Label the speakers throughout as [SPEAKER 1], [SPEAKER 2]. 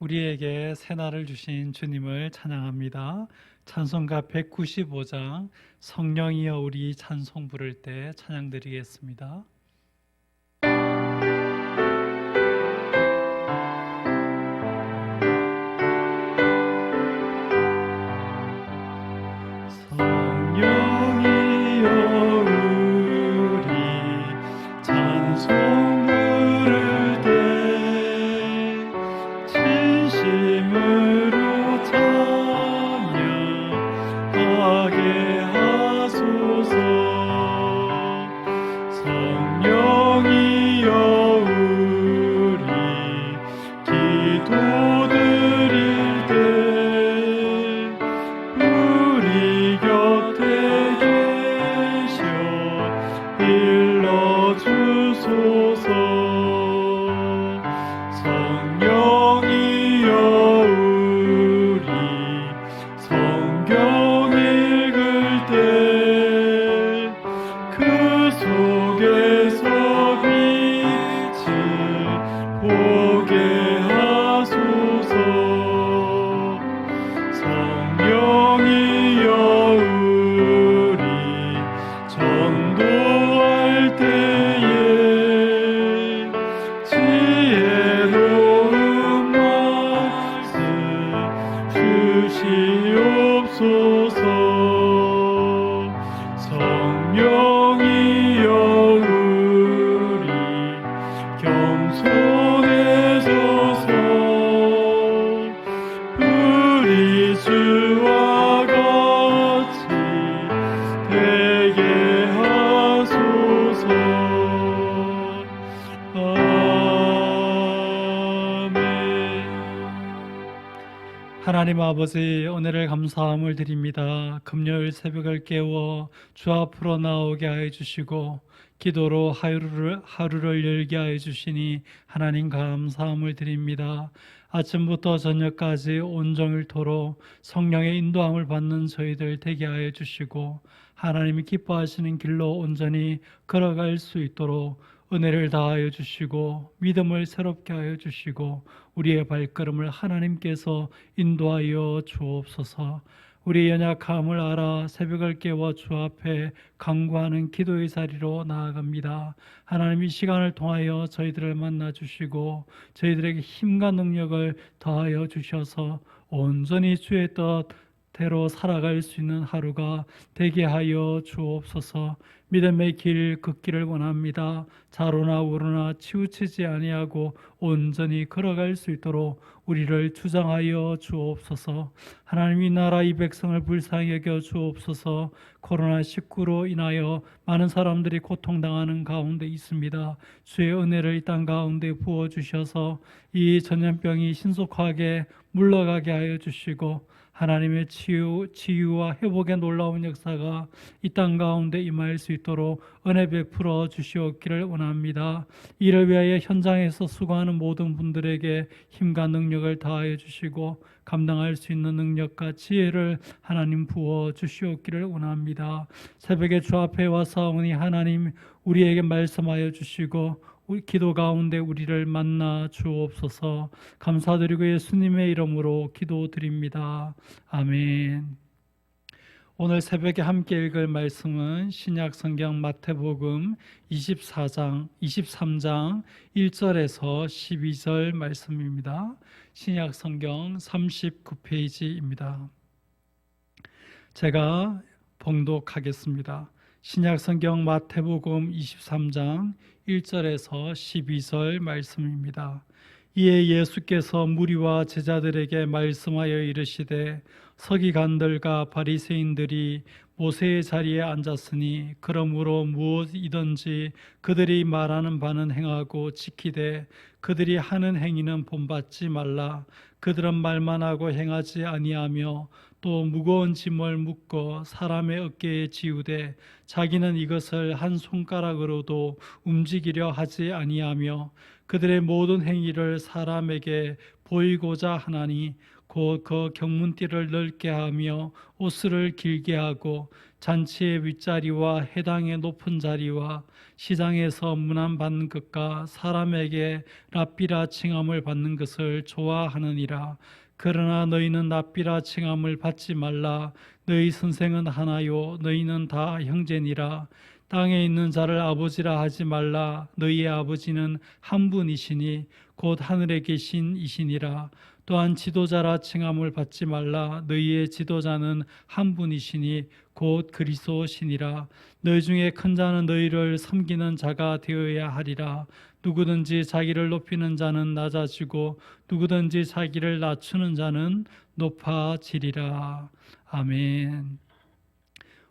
[SPEAKER 1] 우리에게 새날을 주신 주님을 찬양합니다. 찬송가 195장 성령이여 우리 찬송 부를 때 찬양 드리겠습니다. 일 하나님 아버지 오늘을 감사함을 드립니다. 금요일 새벽을 깨워 주 앞으로 나오게 하여 주시고 기도로 하루를 하루를 열게 하여 주시니 하나님 감사함을 드립니다. 아침부터 저녁까지 온종일토록 성령의 인도함을 받는 저희들 되게 하여 주시고 하나님이 기뻐하시는 길로 온전히 걸어갈 수 있도록 은혜를 다하여 주시고 믿음을 새롭게 하여 주시고 우리의 발걸음을 하나님께서 인도하여 주옵소서. 우리 연약함을 알아 새벽을 깨워 주 앞에 강구하는 기도의 자리로 나아갑니다. 하나님 이 시간을 통하여 저희들을 만나 주시고 저희들에게 힘과 능력을 더하여 주셔서 온전히 주의 뜻 대로 살아갈 수 있는 하루가 되게 하여 주옵소서. 믿음의 길 걷기를 원합니다. 자로나 우로나 치우치지 아니하고 온전히 걸어갈 수 있도록 우리를 주장하여 주옵소서. 하나님 이 나라 이 백성을 불쌍히 여겨 주옵소서. 코로나 19로 인하여 많은 사람들이 고통당하는 가운데 있습니다. 주의 은혜를 이 땅 가운데 부어 주셔서 이 전염병이 신속하게 물러가게 하여 주시고 하나님의 치유, 치유와 회복의 놀라운 역사가 이 땅 가운데 임할 수 있도록 은혜 베풀어 주시옵기를 원합니다. 이를 위하여 현장에서 수고하는 모든 분들에게 힘과 능력을 다하여 주시고 감당할 수 있는 능력과 지혜를 하나님 부어 주시옵기를 원합니다. 새벽에 주 앞에 와서 오니 하나님 우리에게 말씀하여 주시고 우리 기도 가운데 우리를 만나 주옵소서 감사드리고 예수님의 이름으로 기도드립니다. 아멘. 오늘 새벽에 함께 읽을 말씀은 신약 성경 마태복음 24장 23장 1절에서 12절 말씀입니다. 신약 성경 39페이지입니다. 제가 봉독하겠습니다. 신약 성경 마태복음 23장 1절에서 12절 말씀입니다. 이에 예수께서 무리와 제자들에게 말씀하여 이르시되 서기관들과 바리새인들이 모세의 자리에 앉았으니 그러므로 무엇이든지 그들이 말하는 바는 행하고 지키되 그들이 하는 행위는 본받지 말라 그들은 말만 하고 행하지 아니하며 또 무거운 짐을 묶어 사람의 어깨에 지우되 자기는 이것을 한 손가락으로도 움직이려 하지 아니하며 그들의 모든 행위를 사람에게 보이고자 하나니 곧 그 경문띠를 넓게 하며 옷을 길게 하고 잔치의 윗자리와 해당의 높은 자리와 시장에서 문안 받는 것과 사람에게 랍비라 칭함을 받는 것을 좋아하느니라. 그러나 너희는 랍비라 칭함을 받지 말라. 너희 선생은 하나요. 너희는 다 형제니라. 땅에 있는 자를 아버지라 하지 말라. 너희의 아버지는 한 분이시니 곧 하늘에 계신 이시니라. 또한 지도자라 칭함을 받지 말라. 너희의 지도자는 한 분이시니 곧 그리스도시니라. 너희 중에 큰 자는 너희를 섬기는 자가 되어야 하리라. 누구든지 자기를 높이는 자는 낮아지고 누구든지 자기를 낮추는 자는 높아지리라. 아멘.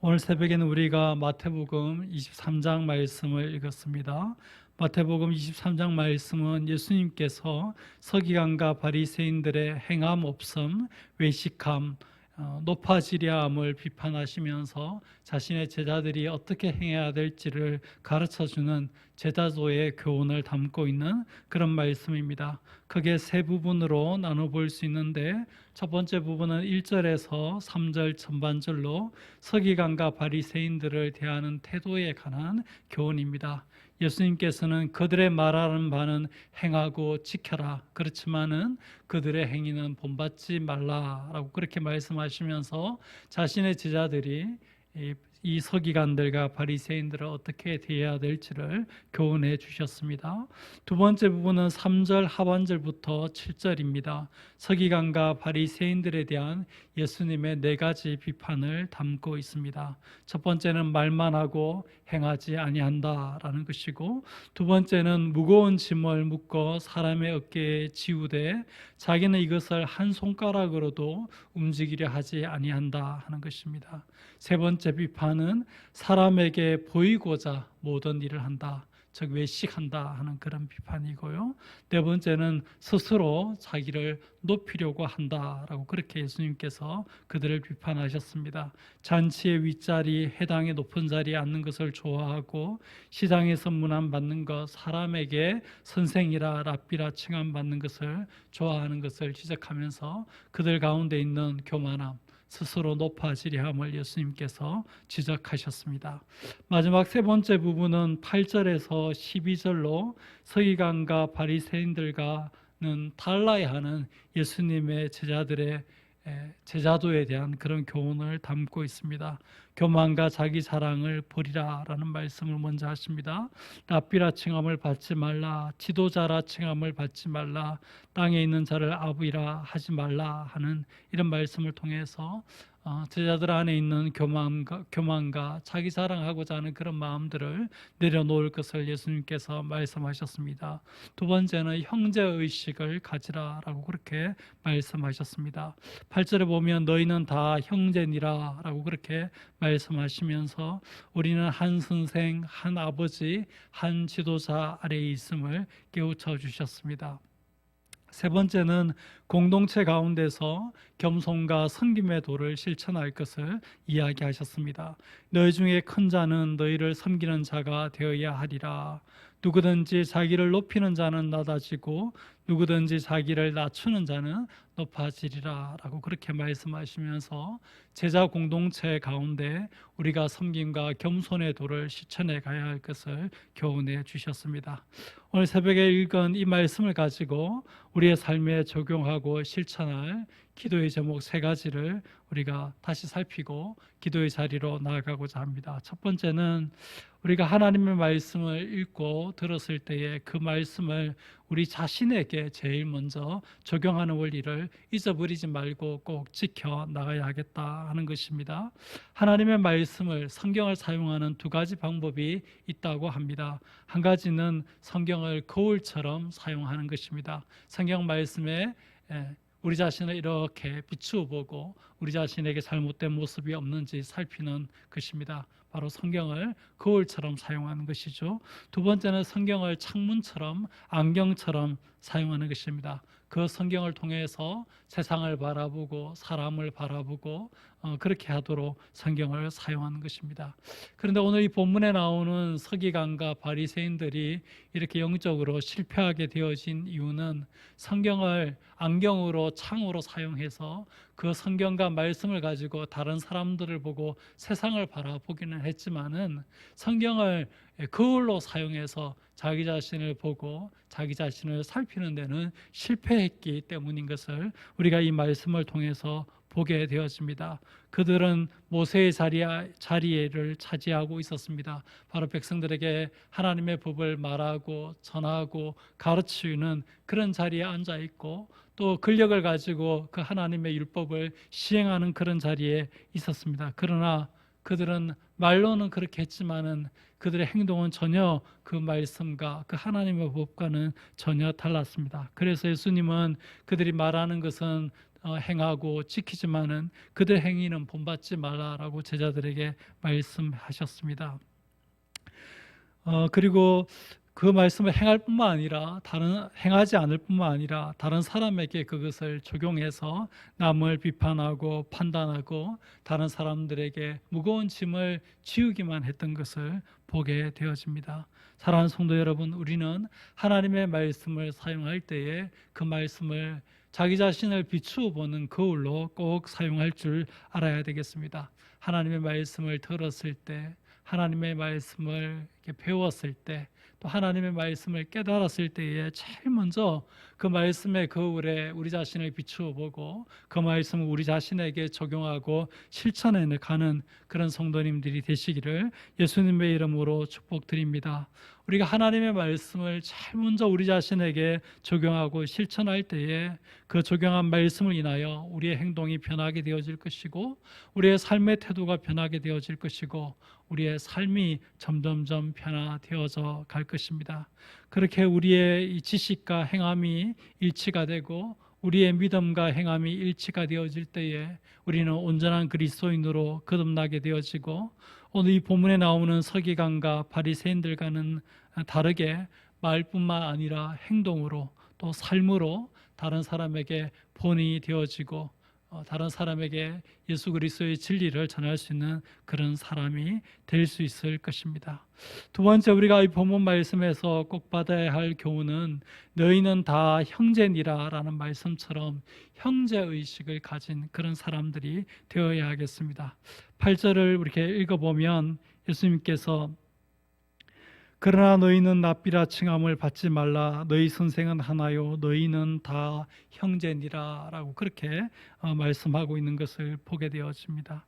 [SPEAKER 1] 오늘 새벽에는 우리가 마태복음 23장 말씀을 읽었습니다. 마태복음 23장 말씀은 예수님께서 서기관과 바리새인들의 행함 없음, 외식함, 어, 높아지려 함을 비판하시면서 자신의 제자들이 어떻게 행해야 될지를 가르쳐 주는 제자도의 교훈을 담고 있는 그런 말씀입니다. 크게 세 부분으로 나눠 볼 수 있는데 첫 번째 부분은 1절에서 3절 전반절로 서기관과 바리새인들을 대하는 태도에 관한 교훈입니다. 예수님께서는 그들의 말하는 바는 행하고 지켜라. 그렇지만은 그들의 행위는 본받지 말라라고 그렇게 말씀하시면서 자신의 제자들이 이, 이 서기관들과 바리새인들을 어떻게 대해야 될지를 교훈해 주셨습니다. 두 번째 부분은 3절 하반절부터 7절입니다. 서기관과 바리새인들에 대한 예수님의 네 가지 비판을 담고 있습니다. 첫 번째는 말만 하고 행하지 아니한다라는 것이고 두 번째는 무거운 짐을 묶어 사람의 어깨에 지우되 자기는 이것을 한 손가락으로도 움직이려 하지 아니한다 하는 것입니다. 세 번째 비판은 사람에게 보이고자 모든 일을 한다. 즉 외식한다 하는 그런 비판이고요. 네 번째는 스스로 자기를 높이려고 한다라고 그렇게 예수님께서 그들을 비판하셨습니다. 잔치의 윗자리 해당의 높은 자리에 앉는 것을 좋아하고 시장에서 문안 받는 것 사람에게 선생이라 랍비라 칭함 받는 것을 좋아하는 것을 지적하면서 그들 가운데 있는 교만함 스스로 높아지려 함을 예수님께서 지적하셨습니다. 마지막 세 번째 부분은 8절에서 12절로 서기관과 바리새인들과는 달라야 하는 예수님의 제자들의 에, 제자도에 대한 그런 교훈을 담고 있습니다. 교만과 자기 자랑을 버리라라는 말씀을 먼저 하십니다. 랍비라 칭함을 받지 말라, 지도자라 칭함을 받지 말라, 땅에 있는 자를 아부이라 하지 말라 하는 이런 말씀을 통해서 어, 제자들 안에 있는 교만과, 교만과 자기 자랑하고자 하는 그런 마음들을 내려놓을 것을 예수님께서 말씀하셨습니다. 두 번째는 형제 의식을 가지라라고 그렇게 말씀하셨습니다. 8절에 보면 너희는 다 형제니라라고 그렇게 말씀하시면서 우리는 한 선생, 한 아버지, 한 지도자 아래에 있음을 깨우쳐 주셨습니다. 세 번째는 공동체 가운데서 겸손과 섬김의 도를 실천할 것을 이야기하셨습니다. 너희 중에 큰 자는 너희를 섬기는 자가 되어야 하리라. 누구든지 자기를 높이는 자는 낮아지고 누구든지 자기를 낮추는 자는 높아지리라라고 그렇게 말씀하시면서 제자 공동체 가운데 우리가 섬김과 겸손의 도를 실천해 가야 할 것을 교훈해 주셨습니다. 오늘 새벽에 읽은 이 말씀을 가지고 우리의 삶에 적용하고 실천할 기도의 제목 세 가지를 우리가 다시 살피고 기도의 자리로 나아가고자 합니다. 첫 번째는 우리가 하나님의 말씀을 읽고 들었을 때에 그 말씀을 우리 자신에게 제일 먼저 적용하는 원리를 잊어버리지 말고 꼭 지켜 나가야 하겠다 하는 것입니다. 하나님의 말씀을 성경을 사용하는 두 가지 방법이 있다고 합니다. 한 가지는 성경을 거울처럼 사용하는 것입니다. 성경 말씀에 우리 자신을 이렇게 비추어 보고 우리 자신에게 잘못된 모습이 없는지 살피는 것입니다. 바로 성경을 거울처럼 사용하는 것이죠. 두 번째는 성경을 창문처럼 안경처럼 사용하는 것입니다. 그 성경을 통해서 세상을 바라보고 사람을 바라보고 어, 그렇게 하도록 성경을 사용하는 것입니다. 그런데 오늘 이 본문에 나오는 서기관과 바리새인들이 이렇게 영적으로 실패하게 되어진 이유는 성경을 안경으로 창으로 사용해서 그 성경과 말씀을 가지고 다른 사람들을 보고 세상을 바라보기는 했지만은 성경을 거울로 사용해서 자기 자신을 보고 자기 자신을 살피는 데는 실패했기 때문인 것을 우리가 이 말씀을 통해서 보게 되었습니다. 그들은 모세의 자리, 자리를 차지하고 있었습니다. 바로 백성들에게 하나님의 법을 말하고 전하고 가르치는 그런 자리에 앉아 있고 또 근력을 가지고 그 하나님의 율법을 시행하는 그런 자리에 있었습니다. 그러나 그들은 말로는 그렇게 했지만은 그들의 행동은 전혀 그 말씀과 그 하나님의 법과는 전혀 달랐습니다. 그래서 예수님은 그들이 말하는 것은 어, 행하고 지키지만은 그들 행위는 본받지 말라라고 제자들에게 말씀하셨습니다. 어, 그리고 그 말씀을 행할 뿐만 아니라 다른 행하지 않을 뿐만 아니라 다른 사람에게 그것을 적용해서 남을 비판하고 판단하고 다른 사람들에게 무거운 짐을 지우기만 했던 것을 보게 되어집니다. 사랑하는 성도 여러분, 우리는 하나님의 말씀을 사용할 때에 그 말씀을 자기 자신을 비추어 보는 거울로 꼭 사용할 줄 알아야 되겠습니다. 하나님의 말씀을 들었을 때, 하나님의 말씀을 배웠을 때, 또 하나님의 말씀을 깨달았을 때에 제일 먼저 그 말씀의 거울에 우리 자신을 비추어 보고 그 말씀을 우리 자신에게 적용하고 실천해 가는 그런 성도님들이 되시기를 예수님의 이름으로 축복드립니다. 우리가 하나님의 말씀을 제일 먼저 우리 자신에게 적용하고 실천할 때에 그 적용한 말씀을 인하여 우리의 행동이 변하게 되어질 것이고 우리의 삶의 태도가 변하게 되어질 것이고 우리의 삶이 점점점 변화되어져 갈 것입니다. 그렇게 우리의 이 지식과 행함이 일치가 되고 우리의 믿음과 행함이 일치가 되어질 때에 우리는 온전한 그리스도인으로 거듭나게 되어지고 오늘 이 본문에 나오는 서기관과 바리새인들과는 다르게 말뿐만 아니라 행동으로 또 삶으로 다른 사람에게 본이 되어지고 어, 다른 사람에게 예수 그리스도의 진리를 전할 수 있는 그런 사람이 될 수 있을 것입니다. 두 번째 우리가 이 본문 말씀에서 꼭 받아야 할 교훈은 너희는 다 형제니라라는 말씀처럼 형제 의식을 가진 그런 사람들이 되어야 하겠습니다. 8절을 이렇게 읽어 보면 예수님께서 그러나 너희는 납비라 칭함을 받지 말라. 너희 선생은 하나요. 너희는 다 형제니라라고 그렇게 어, 말씀하고 있는 것을 보게 되어집니다.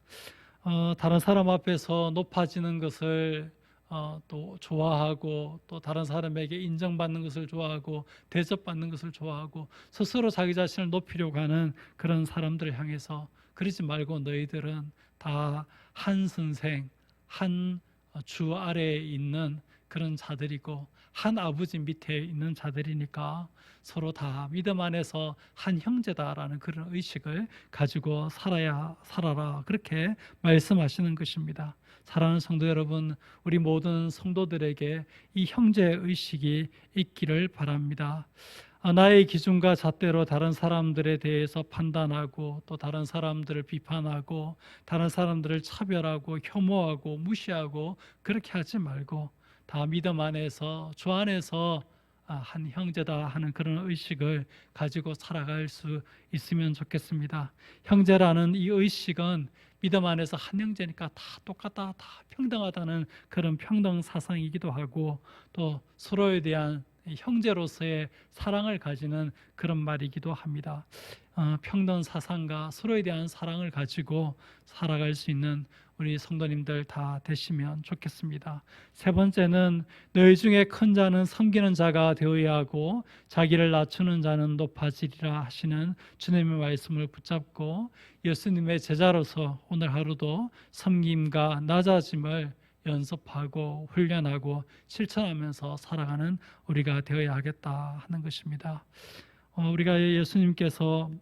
[SPEAKER 1] 어, 다른 사람 앞에서 높아지는 것을 어, 또 좋아하고 또 다른 사람에게 인정받는 것을 좋아하고 대접받는 것을 좋아하고 스스로 자기 자신을 높이려고 하는 그런 사람들을 향해서 그러지 말고 너희들은 다 한 선생 한 주 아래에 있는 그런 자들이고 한 아버지 밑에 있는 자들이니까 서로 다 믿음 안에서 한 형제다라는 그런 의식을 가지고 살아야 살아라 그렇게 말씀하시는 것입니다. 사랑하는 성도 여러분, 우리 모든 성도들에게 이 형제 의식이 있기를 바랍니다. 아, 나의 기준과 잣대로 다른 사람들에 대해서 판단하고 또 다른 사람들을 비판하고 다른 사람들을 차별하고 혐오하고 무시하고 그렇게 하지 말고 다 믿음 안에서 주 안에서 아, 한 형제다 하는 그런 의식을 가지고 살아갈 수 있으면 좋겠습니다. 형제라는 이 의식은 믿음 안에서 한 형제니까 다 똑같다, 다 평등하다는 그런 평등 사상이기도 하고 또 서로에 대한 형제로서의 사랑을 가지는 그런 말이기도 합니다. 어, 평등 사상과 서로에 대한 사랑을 가지고 살아갈 수 있는 우리 성도님들 다 되시면 좋겠습니다. 세 번째는 너희 중에 큰 자는 섬기는 자가 되어야 하고 자기를 낮추는 자는 높아지리라 하시는 주님의 말씀을 붙잡고 예수님의 제자로서 오늘 하루도 섬김과 낮아짐을 연습하고 훈련하고 실천하면서 살아가는 우리가 되어야 하겠다 하는 것입니다. 어, 우리가 예수님께서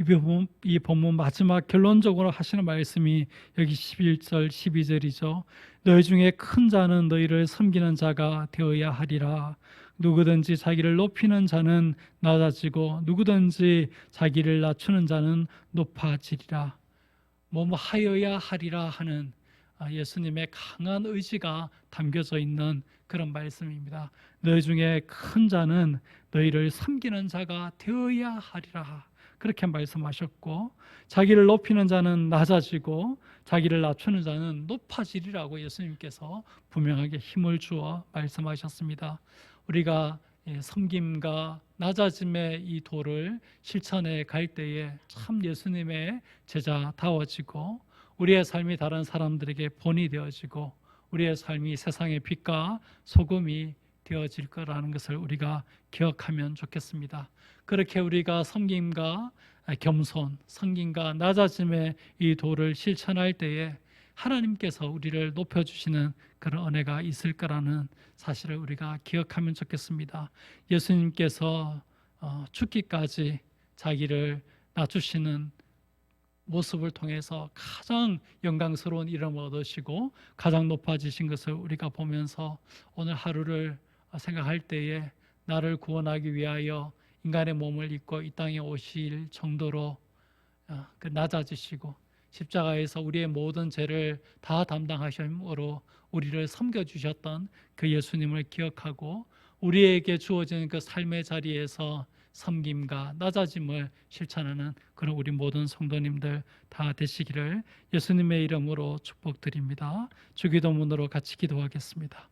[SPEAKER 1] 이 본문, 이 본문 마지막 결론적으로 하시는 말씀이 여기 11절 12절이죠. 너희 중에 큰 자는 너희를 섬기는 자가 되어야 하리라. 누구든지 자기를 높이는 자는 낮아지고 누구든지 자기를 낮추는 자는 높아지리라. 뭐뭐 하여야 하리라 하는 아, 예수님의 강한 의지가 담겨져 있는 그런 말씀입니다. 너희 중에 큰 자는 너희를 섬기는 자가 되어야 하리라. 그렇게 말씀하셨고 자기를 높이는 자는 낮아지고 자기를 낮추는 자는 높아지리라고 예수님께서 분명하게 힘을 주어 말씀하셨습니다. 우리가 예, 섬김과 낮아짐의 이 도를 실천해 갈 때에 참 예수님의 제자다워지고 우리의 삶이 다른 사람들에게 본이 되어지고 우리의 삶이 세상의 빛과 소금이 되어질 거라는 것을 우리가 기억하면 좋겠습니다. 그렇게 우리가 섬김과 겸손, 섬김과 낮아짐의 이 도를 실천할 때에 하나님께서 우리를 높여주시는 그런 은혜가 있을 거라는 사실을 우리가 기억하면 좋겠습니다. 예수님께서 어, 죽기까지 자기를 낮추시는 모습을 통해서 가장 영광스러운 이름을 얻으시고 가장 높아지신 것을 우리가 보면서 오늘 하루를 생각할 때에 나를 구원하기 위하여 인간의 몸을 입고 이 땅에 오실 정도로 어, 그 낮아지시고 십자가에서 우리의 모든 죄를 다 담당하심으로 우리를 섬겨 주셨던 그 예수님을 기억하고 우리에게 주어진 그 삶의 자리에서 섬김과 낮아짐을 실천하는 그런 우리 모든 성도님들 다 되시기를 예수님의 이름으로 축복드립니다. 주기도문으로 같이 기도하겠습니다.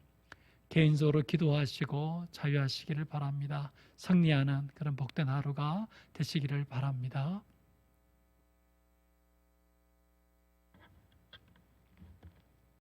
[SPEAKER 1] 개인적으로 기도하시고 자유하시기를 바랍니다. 승리하는 그런 복된 하루가 되시기를 바랍니다.